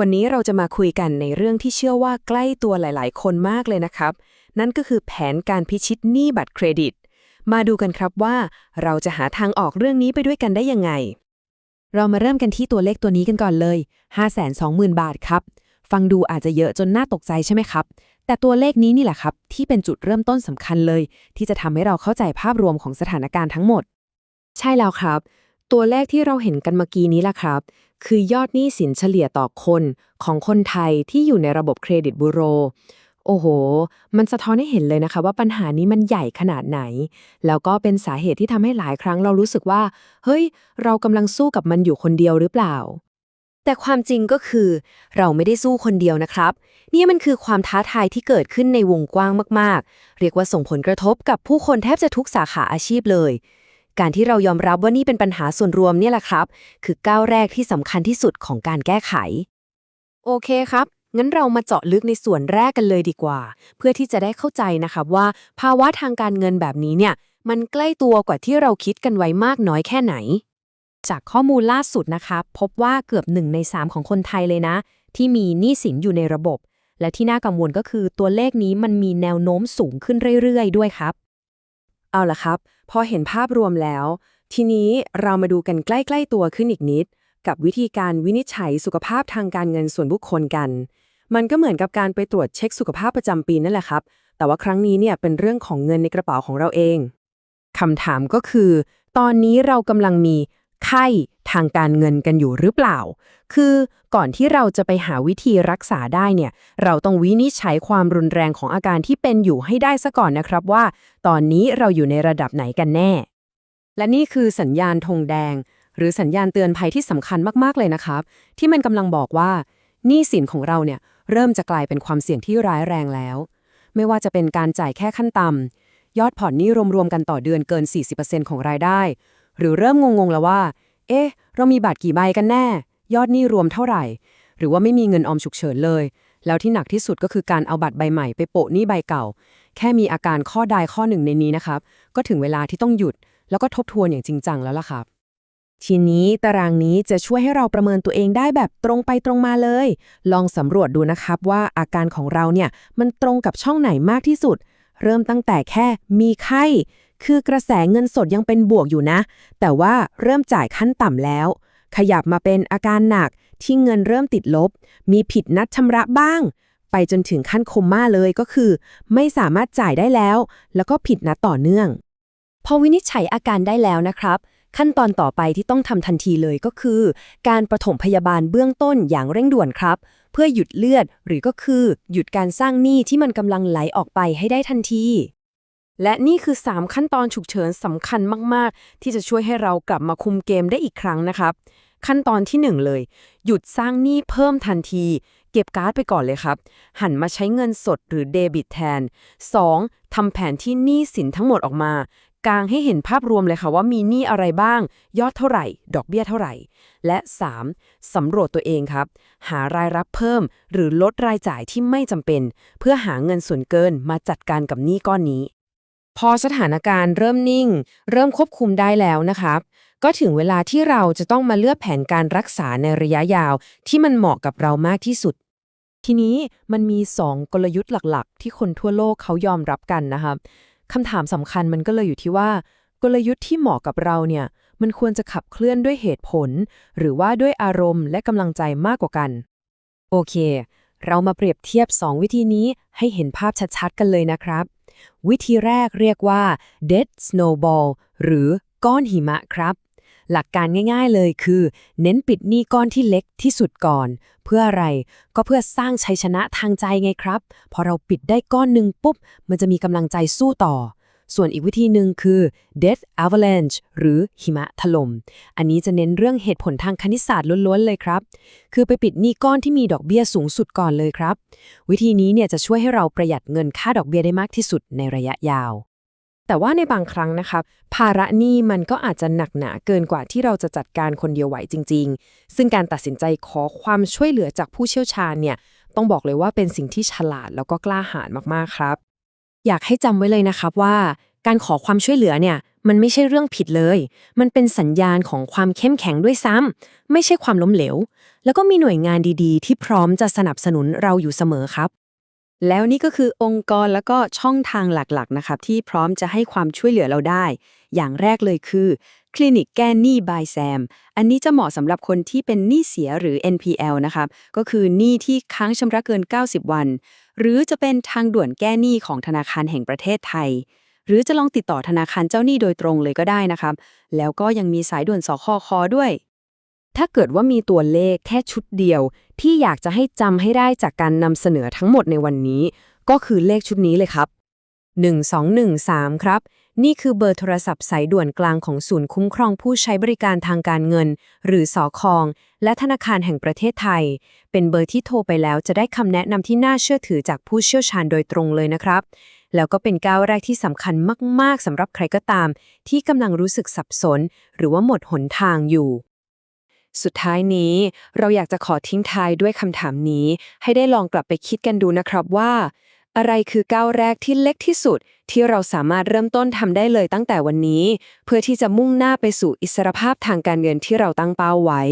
วันนี้เราจะมาคุยกันในเรื่องที่เชื่อว่าใกล้ตัวหลาย ๆ คนมากเลยนะครับ นั่นก็คือแผนการพิชิตหนี้บัตรเครดิต มาดูกันครับว่า เราจะหาทางออกเรื่องนี้ไปด้วยกันได้ยังไง เรามาเริ่มกันที่ตัวเลขตัวนี้กันก่อนเลย 520,000 บาทครับ ฟังดูอาจจะเยอะจนน่าตกใจใช่ไหมครับ แต่ตัวเลขนี้นี่แหละครับ ที่เป็นจุดเริ่มต้นสำคัญเลย ที่จะทำให้เราเข้าใจภาพรวมของสถานการณ์ทั้งหมด ใช่แล้วครับ ตัวเลขที่เราเห็นกันเมื่อกี้นี้ล่ะครับ คือยอดหนี้สินเฉลี่ยต่อคนของคนไทยที่อยู่ในระบบเครดิตบูโร โอ้โห มันสะท้อนให้เห็นเลยนะคะ ว่าปัญหานี้มันใหญ่ขนาดไหน แล้วก็เป็นสาเหตุที่ทำให้หลายครั้งเรารู้สึกว่า เฮ้ย เรากำลังสู้กับมันอยู่คนเดียวหรือเปล่าแต่ความจริงก็คือ เราไม่ได้สู้คนเดียวนะครับ นี่มันคือความท้าทายที่เกิดขึ้นในวงกว้างมาก ๆ เรียกว่าส่งผลกระทบกับผู้คนแทบจะทุกสาขาอาชีพเลย การที่เรายอมรับว่านี่เป็นปัญหาส่วนรวมเนี่ยแหละครับ คือก้าวแรกที่สำคัญที่สุดของการแก้ไข โอเคครับ งั้นเรามาเจาะลึกในส่วนแรกกันเลยดีกว่า เพื่อที่จะได้เข้าใจนะครับว่า ภาวะทางการเงินแบบนี้เนี่ย มันใกล้ตัวกว่าที่เราคิดกันไว้มากน้อยแค่ไหน จากข้อมูลล่าสุดนะคะพบว่าเกือบ1ใน3ของคนไทยเลยนะ ที่มีหนี้สินอยู่ในระบบ และที่น่ากังวลก็คือตัวเลขนี้มันมีแนวโน้มสูงขึ้นเรื่อยๆ ด้วยครับ เอาล่ะครับ พอเห็นภาพรวมแล้ว ทีนี้เรามาดูกันใกล้ๆตัวขึ้นอีกนิด กับวิธีการวินิจฉัยสุขภาพทางการเงินส่วนบุคคลกัน มันก็เหมือนกับการไปตรวจเช็คสุขภาพประจำปีนั่นแหละครับ แต่ว่าครั้งนี้เนี่ยเป็นเรื่องของเงินในกระเป๋าของเราเองคำถามก็คือ ตอนนี้เรากำลังมี ไข้ทางการเงินกันอยู่หรือเปล่า คือก่อนที่เราจะไปหาวิธีรักษาได้เนี่ย เราต้องวินิจฉัยความรุนแรงของอาการที่เป็นอยู่ให้ได้ซะก่อนนะครับว่า ตอนนี้เราอยู่ในระดับไหนกันแน่ และนี่คือสัญญาณธงแดง หรือสัญญาณเตือนภัยที่สำคัญมากๆเลยนะครับ ที่มันกำลังบอกว่าหนี้สินของเราเนี่ยเริ่มจะกลายเป็นความเสี่ยงที่ร้ายแรงแล้ว ไม่ว่าจะเป็นการจ่ายแค่ขั้นต่ำยอดผ่อนหนี้รวมๆกันต่อเดือนเกิน 40%ของรายได้ หรือเริ่มงงๆแล้วว่า เอ๊ะ เรามีบัตรกี่ใบกันแน่ ยอดหนี้รวมเท่าไหร่ หรือว่าไม่มีเงินออมฉุกเฉินเลย แล้วที่หนักที่สุดก็คือการเอาบัตรใบใหม่ไปโปะหนี้ใบเก่า แค่มีอาการข้อใดข้อหนึ่งในนี้นะครับ ก็ถึงเวลาที่ต้องหยุด แล้วก็ทบทวนอย่างจริงจังแล้วล่ะครับทีนี้ตารางนี้จะช่วยให้เราประเมินตัวเองได้แบบตรงไปตรงมาเลย ลองสำรวจดูนะครับว่าอาการของเราเนี่ยมันตรงกับช่องไหนมากที่สุด เริ่มตั้งแต่แค่มีไข้ คือกระแสเงินสดยังเป็นบวกอยู่นะ แต่ว่าเริ่มจ่ายขั้นต่ำแล้ว ขยับมาเป็นอาการหนักที่เงินเริ่มติดลบ มีผิดนัดชำระบ้าง ไปจนถึงขั้นโคม่าเลยก็คือ ไม่สามารถจ่ายได้แล้ว แล้วก็ผิดนัดต่อเนื่อง พอวินิจฉัยอาการได้แล้วนะครับ ขั้นตอนต่อไปที่ต้องทำทันทีเลยก็คือ การปฐมพยาบาลเบื้องต้นอย่างเร่งด่วนครับ เพื่อหยุดเลือดหรือก็คือ หยุดการสร้างหนี้ที่มันกำลังไหลออกไปให้ได้ทันที และนี่คือ 3 ขั้นตอนฉุกเฉินสำคัญมาก ๆ ที่จะช่วยให้เรากลับมาคุมเกมได้อีกครั้งนะครับ ขั้นตอนที่ 1 เลย หยุดสร้างหนี้เพิ่มทันที เก็บการ์ดไปก่อนเลยครับ หันมาใช้เงินสดหรือเดบิตแทน 2. ทำแผนที่หนี้สินทั้งหมดออกมากางให้เห็นภาพรวมเลยค่ะว่ามีหนี้อะไรบ้าง ยอดเท่าไหร่ ดอกเบี้ยเท่าไหร่ และ 3. สำรวจตัวเองครับ หารายรับเพิ่ม หรือลดรายจ่ายที่ไม่จำเป็น เพื่อหาเงินส่วนเกินมาจัดการกับหนี้ก้อนนี้ พอสถานการณ์เริ่มนิ่ง เริ่มควบคุมได้แล้วนะครับ ก็ถึงเวลาที่เราจะต้องมาเลือกแผนการรักษาในระยะยาว ที่มันเหมาะกับเรามากที่สุด ทีนี้มันมี 2 กลยุทธ์หลักๆ ที่คนทั่วโลกเขายอมรับกันนะครับคำถามสำคัญมันก็เลยอยู่ที่ว่า กลยุทธ์ที่เหมาะกับเราเนี่ยมันควรจะขับเคลื่อนด้วยเหตุผล หรือว่าด้วยอารมณ์และกำลังใจมากกว่ากัน โอเค เรามาเปรียบเทียบ 2 วิธีนี้ให้เห็นภาพชัดๆ กันเลยนะครับ วิธีแรกเรียกว่า dead snowball หรือก้อนหิมะครับ หลักการง่ายๆเลยคือ เน้นปิดหนี้ก้อนที่เล็กที่สุดก่อน เพื่ออะไรก็เพื่อสร้างชัยชนะทางใจไงครับ พอเราปิดได้ก้อนหนึ่งปุ๊บ มันจะมีกำลังใจสู้ต่อ ส่วนอีกวิธีหนึ่งคือ death avalanche หรือหิมะถล่ม อันนี้จะเน้นเรื่องเหตุผลทางคณิตศาสตร์ล้วนๆเลยครับ คือไปปิดหนี้ก้อนที่มีดอกเบี้ยสูงสุดก่อนเลยครับ วิธีนี้เนี่ยจะช่วยให้เราประหยัดเงินค่าดอกเบี้ยได้มากที่สุดในระยะยาว แต่ว่าในบางครั้งนะครับภาระหนี้มันก็อาจจะหนักหนาเกินกว่าที่เราจะจัดการคนเดียวไหวจริง ๆ ซึ่งการตัดสินใจขอความช่วยเหลือจากผู้เชี่ยวชาญเนี่ยต้องบอกเลยว่าเป็นสิ่งที่ฉลาดแล้วก็กล้าหาญมากๆครับ อยากให้จำไว้เลยนะครับว่า การขอความช่วยเหลือเนี่ย มันไม่ใช่เรื่องผิดเลย มันเป็นสัญญาณของความเข้มแข็งด้วยซ้ำไม่ใช่ความล้มเหลว แล้วก็มีหน่วยงานดีๆ ที่พร้อมจะสนับสนุนเราอยู่เสมอครับ แล้วนี่ก็คือองค์กรแล้วก็ช่องทางหลักๆนะครับที่พร้อมจะให้ความช่วยเหลือเราได้ อย่างแรกเลยคือ คลินิกแก้หนี้บายแซม อันนี้จะเหมาะสำหรับคนที่เป็นหนี้เสียหรือ NPL นะครับ ก็คือหนี้ที่ค้างชำระเกิน 90 วัน หรือจะเป็นทางด่วนแก้หนี้ของธนาคารแห่งประเทศไทย หรือจะลองติดต่อธนาคารเจ้าหนี้โดยตรงเลยก็ได้นะครับ แล้วก็ยังมีสายด่วนสคคด้วย ถ้าเกิดว่ามีตัวเลขแค่ชุดเดียว ที่อยากจะให้จำให้ได้จากการนำเสนอทั้งหมดในวันนี้ ก็คือเลขชุดนี้เลยครับ 1213 ครับ นี่คือเบอร์โทรศัพท์สายด่วนกลางของศูนย์คุ้มครองผู้ใช้บริการทางการเงิน หรือสอคอง และธนาคารแห่งประเทศไทย เป็นเบอร์ที่โทรไปแล้วจะได้คำแนะนำที่น่าเชื่อถือจากผู้เชี่ยวชาญโดยตรงเลยนะครับ แล้วก็เป็นก้าวแรกที่สำคัญมาก ๆสำหรับใครก็ตาม ที่กำลังรู้สึกสับสน หรือว่าหมดหนทางอยู่สุดท้ายนี้เราอยากจะขอทิ้งท้ายด้วยคำถามนี้ ให้ได้ลองกลับไปคิดกันดูนะครับว่า อะไรคือก้าวแรกที่เล็กที่สุด ที่เราสามารถเริ่มต้นทำได้เลยตั้งแต่วันนี้ เพื่อที่จะมุ่งหน้าไปสู่อิสรภาพทางการเงินที่เราตั้งเป้าไว้